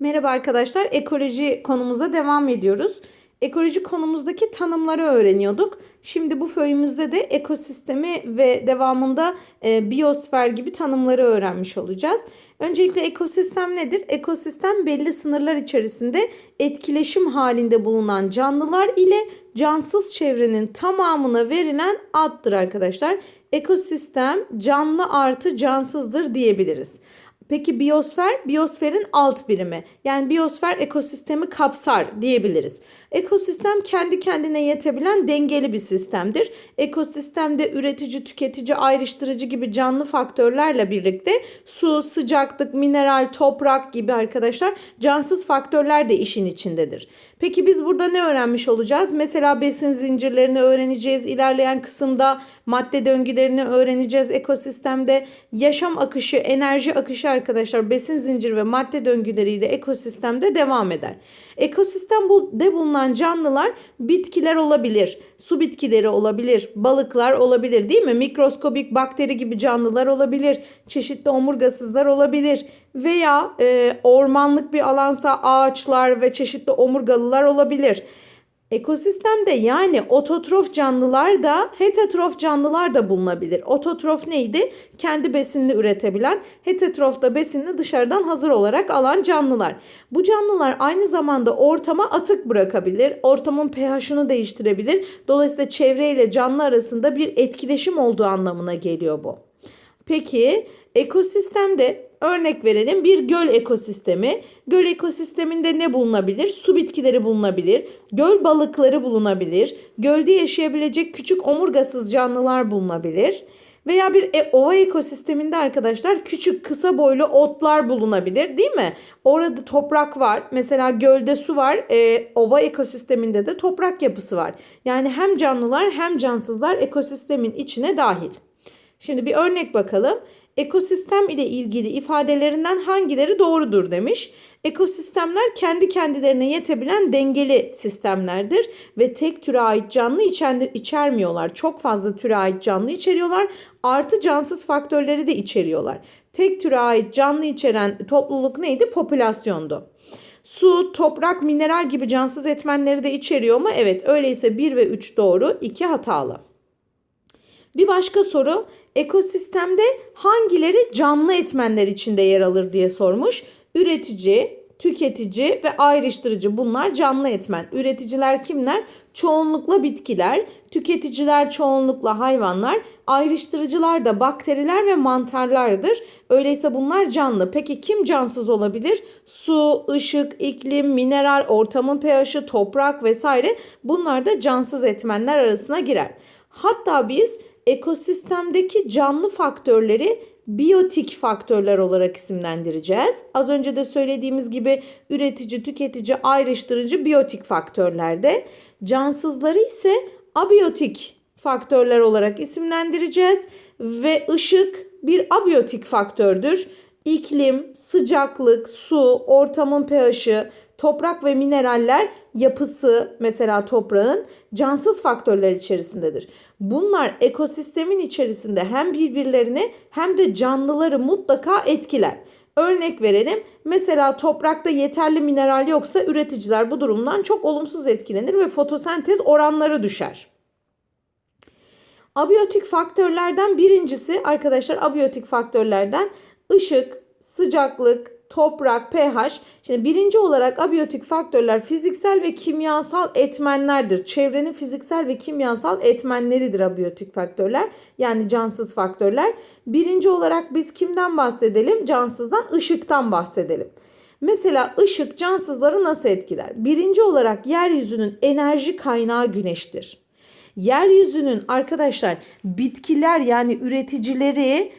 Merhaba arkadaşlar, ekoloji konumuza devam ediyoruz. Ekoloji konumuzdaki tanımları öğreniyorduk. Şimdi bu föyümüzde de ekosistemi ve devamında e, biyosfer gibi tanımları öğrenmiş olacağız. Öncelikle ekosistem nedir? Ekosistem belli sınırlar içerisinde etkileşim halinde bulunan canlılar ile cansız çevrenin tamamına verilen addır arkadaşlar. Ekosistem canlı artı cansızdır diyebiliriz. Peki biyosfer, biyosferin alt birimi. Yani biyosfer ekosistemi kapsar diyebiliriz. Ekosistem kendi kendine yetebilen dengeli bir sistemdir. Ekosistemde üretici, tüketici, ayrıştırıcı gibi canlı faktörlerle birlikte su, sıcaklık, mineral, toprak gibi arkadaşlar cansız faktörler de işin içindedir. Peki biz burada ne öğrenmiş olacağız? Mesela besin zincirlerini öğreneceğiz. İlerleyen kısımda madde döngülerini öğreneceğiz ekosistemde. Yaşam akışı, enerji akışı arkadaşlar besin zincir ve madde döngüleriyle ekosistemde devam eder. Ekosistemde bulunan canlılar bitkiler olabilir, su bitkileri olabilir, balıklar olabilir değil mi? Mikroskobik bakteri gibi canlılar olabilir, çeşitli omurgasızlar olabilir veya e, ormanlık bir alansa ağaçlar ve çeşitli omurgalılar olabilir. Ekosistemde yani ototrof canlılar da heterotrof canlılar da bulunabilir. Ototrof neydi? Kendi besinini üretebilen, heterotrof da besinini dışarıdan hazır olarak alan canlılar. Bu canlılar aynı zamanda ortama atık bırakabilir, ortamın pH'ını değiştirebilir. Dolayısıyla çevreyle canlı arasında bir etkileşim olduğu anlamına geliyor bu. Peki ekosistemde örnek verelim bir göl ekosistemi. Göl ekosisteminde ne bulunabilir? Su bitkileri bulunabilir, göl balıkları bulunabilir, gölde yaşayabilecek küçük omurgasız canlılar bulunabilir. Veya bir e, ova ekosisteminde arkadaşlar küçük kısa boylu otlar bulunabilir değil mi? Orada toprak var. Mesela gölde su var. E, ova ekosisteminde de toprak yapısı var. Yani hem canlılar hem cansızlar ekosistemin içine dahil. Şimdi bir örnek bakalım. Ekosistem ile ilgili ifadelerinden hangileri doğrudur demiş. Ekosistemler kendi kendilerine yetebilen dengeli sistemlerdir ve tek türe ait canlı içermiyorlar. Çok fazla türe ait canlı içeriyorlar. Artı cansız faktörleri de içeriyorlar. Tek türe ait canlı içeren topluluk neydi? Popülasyondu. Su, toprak, mineral gibi cansız etmenleri de içeriyor mu? Evet öyleyse 1 ve 3 doğru, 2 hatalı. Bir başka soru ekosistemde hangileri canlı etmenler içinde yer alır diye sormuş. Üretici, tüketici ve ayrıştırıcı bunlar canlı etmen. Üreticiler kimler? Çoğunlukla bitkiler, tüketiciler çoğunlukla hayvanlar, ayrıştırıcılar da bakteriler ve mantarlardır. Öyleyse bunlar canlı. Peki kim cansız olabilir? Su, ışık, iklim, mineral, ortamın pH'i, toprak vesaire bunlar da cansız etmenler arasına girer. Hatta biz ekosistemdeki canlı faktörleri biyotik faktörler olarak isimlendireceğiz. Az önce de söylediğimiz gibi üretici, tüketici, ayrıştırıcı biyotik faktörlerde. Cansızları ise abiyotik faktörler olarak isimlendireceğiz ve ışık bir abiyotik faktördür. İklim, sıcaklık, su, ortamın pH'i, toprak ve mineraller yapısı mesela toprağın cansız faktörler içerisindedir. Bunlar ekosistemin içerisinde hem birbirlerini hem de canlıları mutlaka etkiler. Örnek verelim. Mesela toprakta yeterli mineral yoksa üreticiler bu durumdan çok olumsuz etkilenir ve fotosentez oranları düşer. Abiyotik faktörlerden birincisi arkadaşlar abiyotik faktörlerden ışık, sıcaklık, toprak, pH. Şimdi birinci olarak abiyotik faktörler fiziksel ve kimyasal etmenlerdir. Çevrenin fiziksel ve kimyasal etmenleridir abiyotik faktörler. Yani cansız faktörler. Birinci olarak biz kimden bahsedelim? Cansızdan, ışıktan bahsedelim. Mesela ışık cansızları nasıl etkiler? Birinci olarak yeryüzünün enerji kaynağı güneştir. Yeryüzünün arkadaşlar bitkiler yani üreticileri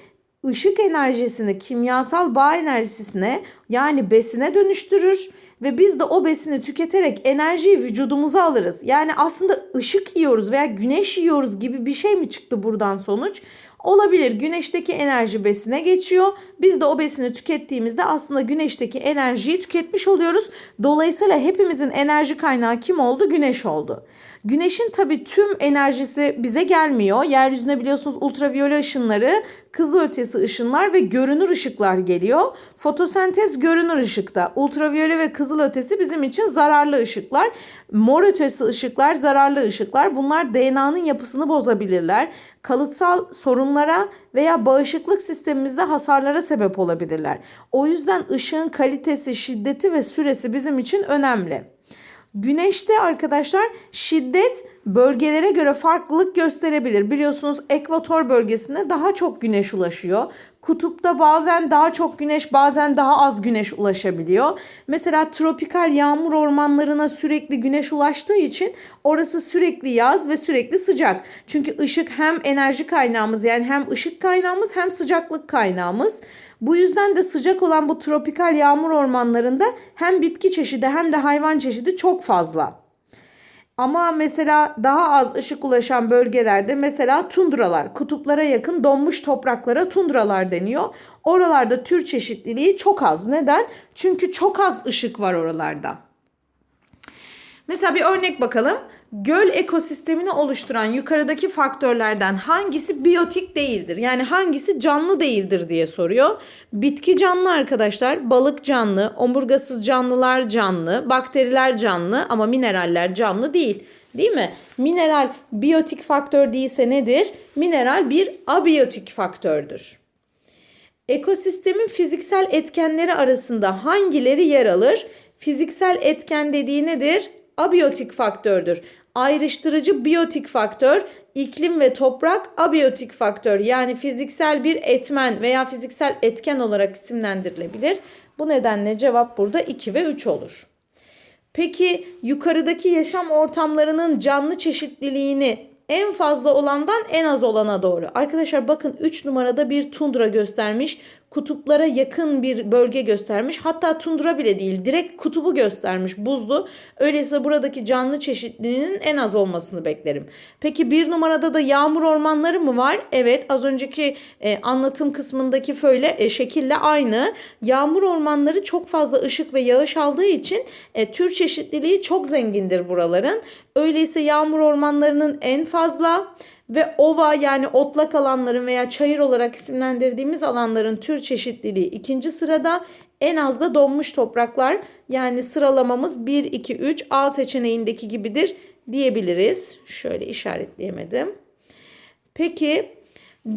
ışık enerjisini kimyasal bağ enerjisine yani besine dönüştürür ve biz de o besini tüketerek enerjiyi vücudumuza alırız. Yani aslında ışık yiyoruz veya güneş yiyoruz gibi bir şey mi çıktı buradan sonuç? Olabilir. Güneşteki enerji besine geçiyor. Biz de o besini tükettiğimizde aslında güneşteki enerjiyi tüketmiş oluyoruz. Dolayısıyla hepimizin enerji kaynağı kim oldu? Güneş oldu. Güneşin tabii tüm enerjisi bize gelmiyor. Yeryüzüne biliyorsunuz ultraviyole ışınları, kızılötesi ışınlar ve görünür ışıklar geliyor. Fotosentez görünür ışıkta. Ultraviyole ve kızılötesi bizim için zararlı ışıklar. Mor ötesi ışıklar zararlı ışıklar. Bunlar DNA'nın yapısını bozabilirler. Kalıtsal sorunlara veya bağışıklık sistemimizde hasarlara sebep olabilirler. O yüzden ışığın kalitesi, şiddeti ve süresi bizim için önemli. Güneşte arkadaşlar şiddet bölgelere göre farklılık gösterebilir. Biliyorsunuz ekvator bölgesinde daha çok güneş ulaşıyor. Kutupta bazen daha çok güneş bazen daha az güneş ulaşabiliyor. Mesela tropikal yağmur ormanlarına sürekli güneş ulaştığı için orası sürekli yaz ve sürekli sıcak. Çünkü ışık hem enerji kaynağımız yani hem ışık kaynağımız hem sıcaklık kaynağımız. Bu yüzden de sıcak olan bu tropikal yağmur ormanlarında hem bitki çeşidi hem de hayvan çeşidi çok fazla. Ama mesela daha az ışık ulaşan bölgelerde mesela tundralar, kutuplara yakın donmuş topraklara tundralar deniyor. Oralarda tür çeşitliliği çok az. Neden? Çünkü çok az ışık var oralarda. Mesela bir örnek bakalım. Göl ekosistemini oluşturan yukarıdaki faktörlerden hangisi biyotik değildir? Yani hangisi canlı değildir diye soruyor. Bitki canlı arkadaşlar, balık canlı, omurgasız canlılar canlı, bakteriler canlı ama mineraller canlı değil. Değil mi? Mineral biyotik faktör değilse nedir? Mineral bir abiyotik faktördür. Ekosistemin fiziksel etkenleri arasında hangileri yer alır? Fiziksel etken dediği nedir? Abiyotik faktördür. Ayrıştırıcı biyotik faktör, iklim ve toprak abiyotik faktör yani fiziksel bir etmen veya fiziksel etken olarak isimlendirilebilir. Bu nedenle cevap burada 2 ve 3 olur. Peki yukarıdaki yaşam ortamlarının canlı çeşitliliğini en fazla olandan en az olana doğru. Arkadaşlar bakın 3 numarada bir tundra göstermiş. Kutuplara yakın bir bölge göstermiş. Hatta tundra bile değil direkt kutubu göstermiş buzlu. Öyleyse buradaki canlı çeşitliliğinin en az olmasını beklerim. Peki bir numarada da yağmur ormanları mı var? Evet az önceki e, anlatım kısmındaki föyle e, şekille aynı. Yağmur ormanları çok fazla ışık ve yağış aldığı için e, tür çeşitliliği çok zengindir buraların. Öyleyse yağmur ormanlarının en fazla ve ova yani otlak alanların veya çayır olarak isimlendirdiğimiz alanların tür çeşitliliği ikinci sırada en az da donmuş topraklar yani sıralamamız 1, 2, 3 A seçeneğindeki gibidir diyebiliriz. Şöyle işaretleyemedim. Peki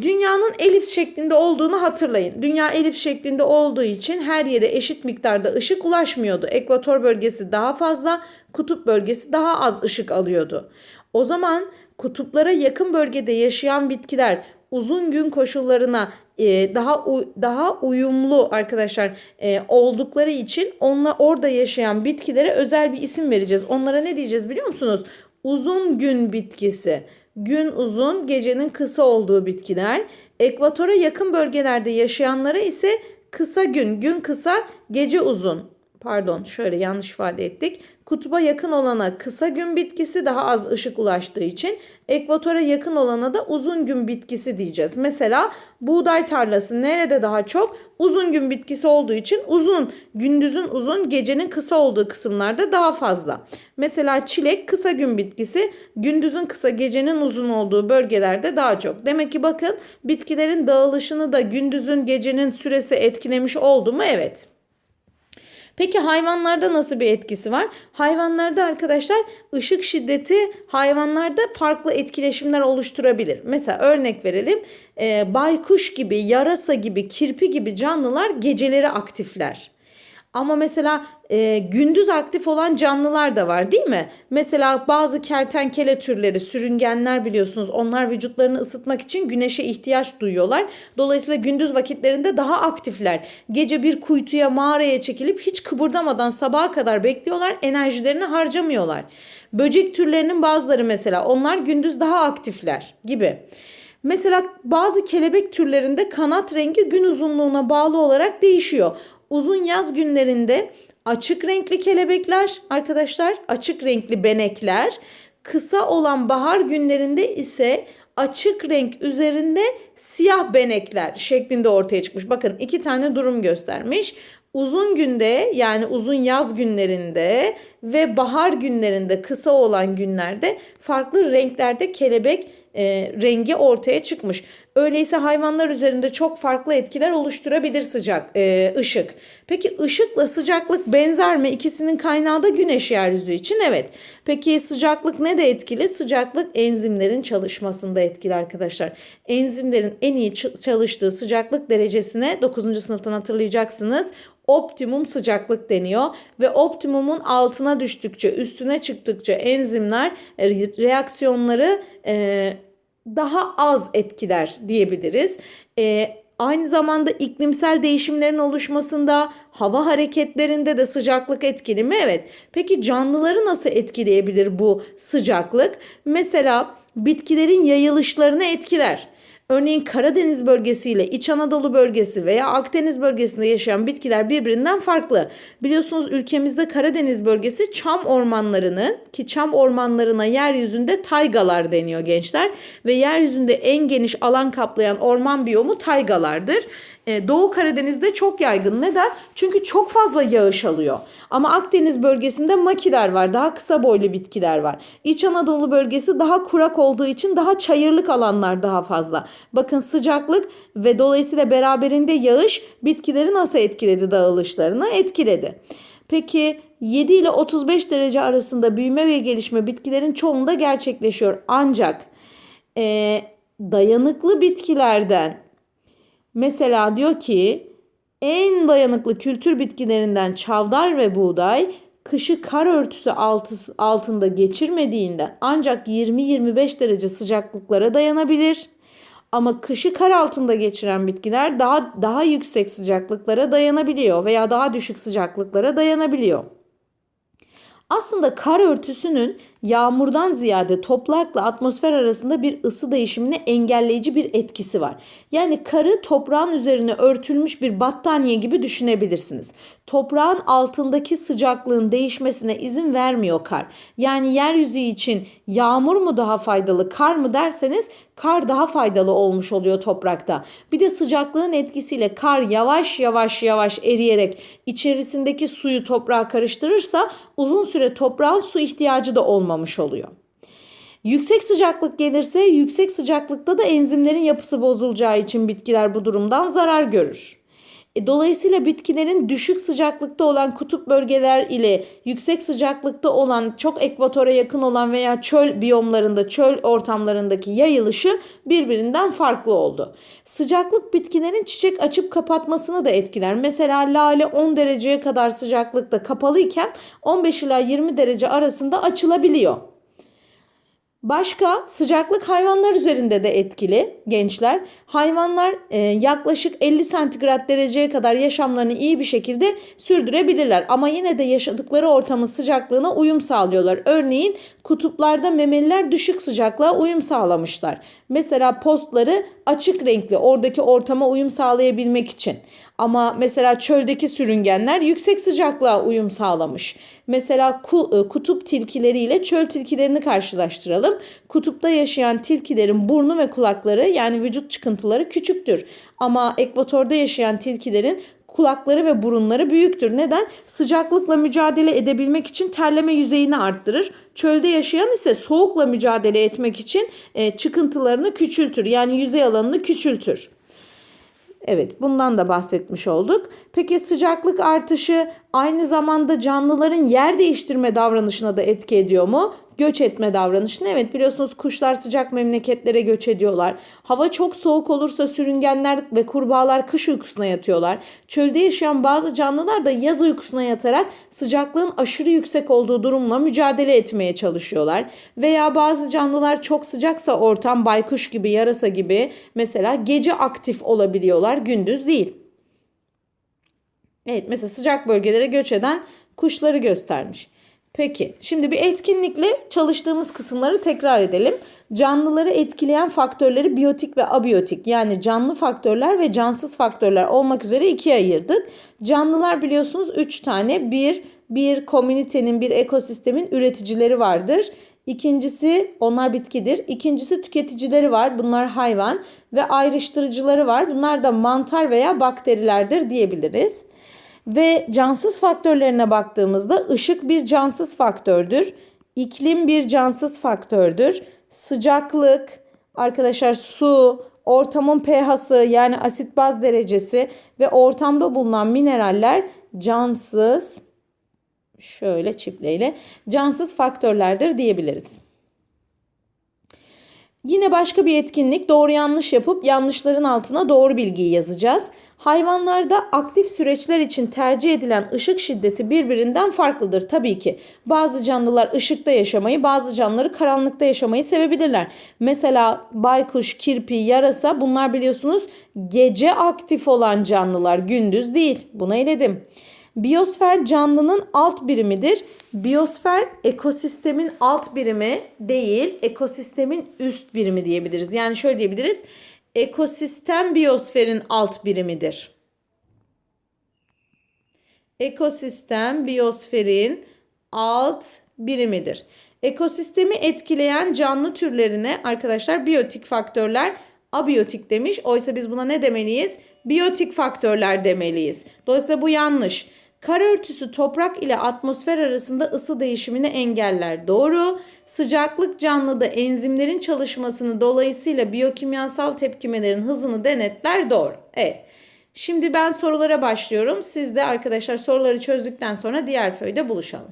dünyanın elips şeklinde olduğunu hatırlayın. Dünya elips şeklinde olduğu için her yere eşit miktarda ışık ulaşmıyordu. Ekvator bölgesi daha fazla, kutup bölgesi daha az ışık alıyordu. O zaman kutuplara yakın bölgede yaşayan bitkiler uzun gün koşullarına e, daha daha uyumlu arkadaşlar e, oldukları için onunla orada yaşayan bitkilere özel bir isim vereceğiz. Onlara ne diyeceğiz biliyor musunuz? Uzun gün bitkisi. Gün uzun, gecenin kısa olduğu bitkiler. Ekvatora yakın bölgelerde yaşayanlara ise kısa gün, gün kısa, gece uzun pardon şöyle yanlış ifade ettik. Kutuba yakın olana kısa gün bitkisi daha az ışık ulaştığı için ekvatora yakın olana da uzun gün bitkisi diyeceğiz. Mesela buğday tarlası nerede daha çok? Uzun gün bitkisi olduğu için uzun, gündüzün uzun, gecenin kısa olduğu kısımlarda daha fazla. Mesela çilek kısa gün bitkisi, gündüzün kısa, gecenin uzun olduğu bölgelerde daha çok. Demek ki bakın bitkilerin dağılışını da gündüzün, gecenin süresi etkilemiş oldu mu? Evet. Peki hayvanlarda nasıl bir etkisi var? Hayvanlarda arkadaşlar ışık şiddeti hayvanlarda farklı etkileşimler oluşturabilir. Mesela örnek verelim e, baykuş gibi, yarasa gibi, kirpi gibi canlılar geceleri aktifler. Ama mesela e, gündüz aktif olan canlılar da var değil mi? Mesela bazı kertenkele türleri, sürüngenler biliyorsunuz onlar vücutlarını ısıtmak için güneşe ihtiyaç duyuyorlar. Dolayısıyla gündüz vakitlerinde daha aktifler. Gece bir kuytuya, mağaraya çekilip hiç kıpırdamadan sabaha kadar bekliyorlar. Enerjilerini harcamıyorlar. Böcek türlerinin bazıları mesela onlar gündüz daha aktifler gibi. Mesela bazı kelebek türlerinde kanat rengi gün uzunluğuna bağlı olarak değişiyor. Uzun yaz günlerinde açık renkli kelebekler arkadaşlar, açık renkli benekler. Kısa olan bahar günlerinde ise açık renk üzerinde siyah benekler şeklinde ortaya çıkmış. Bakın iki tane durum göstermiş. Uzun günde yani uzun yaz günlerinde ve bahar günlerinde kısa olan günlerde farklı renklerde kelebek e, rengi ortaya çıkmış. Öyleyse hayvanlar üzerinde çok farklı etkiler oluşturabilir sıcak e, ışık. Peki ışıkla sıcaklık benzer mi? İkisinin kaynağı da güneş yeryüzü için evet. Peki sıcaklık ne de etkili? Sıcaklık enzimlerin çalışmasında etkili arkadaşlar. Enzimlerin en iyi çalıştığı sıcaklık derecesine 9. sınıftan hatırlayacaksınız optimum sıcaklık deniyor ve optimumun altına düştükçe üstüne çıktıkça enzimler e, reaksiyonları e, daha az etkiler diyebiliriz. E, aynı zamanda iklimsel değişimlerin oluşmasında, hava hareketlerinde de sıcaklık etkili mi? Evet. Peki canlıları nasıl etkileyebilir bu sıcaklık? Mesela bitkilerin yayılışlarını etkiler. Örneğin Karadeniz bölgesi ile İç Anadolu bölgesi veya Akdeniz bölgesinde yaşayan bitkiler birbirinden farklı. Biliyorsunuz ülkemizde Karadeniz bölgesi çam ormanlarını ki çam ormanlarına yeryüzünde taygalar deniyor gençler ve yeryüzünde en geniş alan kaplayan orman biyomu taygalardır. Ee, Doğu Karadeniz'de çok yaygın. Neden? Çünkü çok fazla yağış alıyor. Ama Akdeniz bölgesinde makiler var. Daha kısa boylu bitkiler var. İç Anadolu bölgesi daha kurak olduğu için daha çayırlık alanlar daha fazla. Bakın sıcaklık ve dolayısıyla beraberinde yağış bitkileri nasıl etkiledi dağılışlarını? Etkiledi. Peki 7 ile 35 derece arasında büyüme ve gelişme bitkilerin çoğunda gerçekleşiyor. Ancak e, dayanıklı bitkilerden mesela diyor ki en dayanıklı kültür bitkilerinden çavdar ve buğday kışı kar örtüsü altında geçirmediğinden ancak 20-25 derece sıcaklıklara dayanabilir. Ama kışı kar altında geçiren bitkiler daha daha yüksek sıcaklıklara dayanabiliyor veya daha düşük sıcaklıklara dayanabiliyor. Aslında kar örtüsünün yağmurdan ziyade toprakla atmosfer arasında bir ısı değişimini engelleyici bir etkisi var. Yani karı toprağın üzerine örtülmüş bir battaniye gibi düşünebilirsiniz. Toprağın altındaki sıcaklığın değişmesine izin vermiyor kar. Yani yeryüzü için yağmur mu daha faydalı, kar mı derseniz kar daha faydalı olmuş oluyor toprakta. Bir de sıcaklığın etkisiyle kar yavaş yavaş yavaş eriyerek içerisindeki suyu toprağa karıştırırsa uzun süre toprağın su ihtiyacı da olmamış oluyor. Yüksek sıcaklık gelirse yüksek sıcaklıkta da enzimlerin yapısı bozulacağı için bitkiler bu durumdan zarar görür. E, dolayısıyla bitkilerin düşük sıcaklıkta olan kutup bölgeler ile yüksek sıcaklıkta olan çok ekvatora yakın olan veya çöl biyomlarında, çöl ortamlarındaki yayılışı birbirinden farklı oldu. Sıcaklık bitkilerin çiçek açıp kapatmasını da etkiler. Mesela lale 10 dereceye kadar sıcaklıkta kapalı iken 15 ila 20 derece arasında açılabiliyor. Başka sıcaklık hayvanlar üzerinde de etkili gençler. Hayvanlar e, yaklaşık 50 santigrat dereceye kadar yaşamlarını iyi bir şekilde sürdürebilirler. Ama yine de yaşadıkları ortamın sıcaklığına uyum sağlıyorlar. Örneğin kutuplarda memeliler düşük sıcaklığa uyum sağlamışlar. Mesela postları açık renkli oradaki ortama uyum sağlayabilmek için. Ama mesela çöldeki sürüngenler yüksek sıcaklığa uyum sağlamış. Mesela e, kutup tilkileriyle çöl tilkilerini karşılaştıralım. Kutupta yaşayan tilkilerin burnu ve kulakları yani vücut çıkıntıları küçüktür. Ama ekvatorda yaşayan tilkilerin kulakları ve burunları büyüktür. Neden? Sıcaklıkla mücadele edebilmek için terleme yüzeyini arttırır. Çölde yaşayan ise soğukla mücadele etmek için e, çıkıntılarını küçültür. Yani yüzey alanını küçültür. Evet bundan da bahsetmiş olduk. Peki sıcaklık artışı aynı zamanda canlıların yer değiştirme davranışına da etki ediyor mu? Göç etme davranışına evet biliyorsunuz kuşlar sıcak memleketlere göç ediyorlar. Hava çok soğuk olursa sürüngenler ve kurbağalar kış uykusuna yatıyorlar. Çölde yaşayan bazı canlılar da yaz uykusuna yatarak sıcaklığın aşırı yüksek olduğu durumla mücadele etmeye çalışıyorlar. Veya bazı canlılar çok sıcaksa ortam baykuş gibi yarasa gibi mesela gece aktif olabiliyorlar gündüz değil. Evet mesela sıcak bölgelere göç eden kuşları göstermiş. Peki şimdi bir etkinlikle çalıştığımız kısımları tekrar edelim. Canlıları etkileyen faktörleri biyotik ve abiyotik yani canlı faktörler ve cansız faktörler olmak üzere ikiye ayırdık. Canlılar biliyorsunuz 3 tane. Bir, bir komünitenin, bir ekosistemin üreticileri vardır. İkincisi onlar bitkidir. İkincisi tüketicileri var. Bunlar hayvan ve ayrıştırıcıları var. Bunlar da mantar veya bakterilerdir diyebiliriz. Ve cansız faktörlerine baktığımızda ışık bir cansız faktördür. İklim bir cansız faktördür. Sıcaklık, arkadaşlar su, ortamın pH'sı yani asit baz derecesi ve ortamda bulunan mineraller cansız şöyle çiftleyle cansız faktörlerdir diyebiliriz. Yine başka bir etkinlik doğru yanlış yapıp yanlışların altına doğru bilgiyi yazacağız. Hayvanlarda aktif süreçler için tercih edilen ışık şiddeti birbirinden farklıdır tabii ki. Bazı canlılar ışıkta yaşamayı, bazı canlıları karanlıkta yaşamayı sevebilirler. Mesela baykuş, kirpi, yarasa bunlar biliyorsunuz gece aktif olan canlılar, gündüz değil. Bunu eledim. Biyosfer canlının alt birimidir. Biyosfer ekosistemin alt birimi değil, ekosistemin üst birimi diyebiliriz. Yani şöyle diyebiliriz. Ekosistem biyosferin alt birimidir. Ekosistem biyosferin alt birimidir. Ekosistemi etkileyen canlı türlerine arkadaşlar biyotik faktörler abiyotik demiş. Oysa biz buna ne demeliyiz? Biyotik faktörler demeliyiz. Dolayısıyla bu yanlış. Kara örtüsü toprak ile atmosfer arasında ısı değişimini engeller. Doğru. Sıcaklık canlıda enzimlerin çalışmasını dolayısıyla biyokimyasal tepkimelerin hızını denetler. Doğru. Evet. Şimdi ben sorulara başlıyorum. Siz de arkadaşlar soruları çözdükten sonra diğer föyde buluşalım.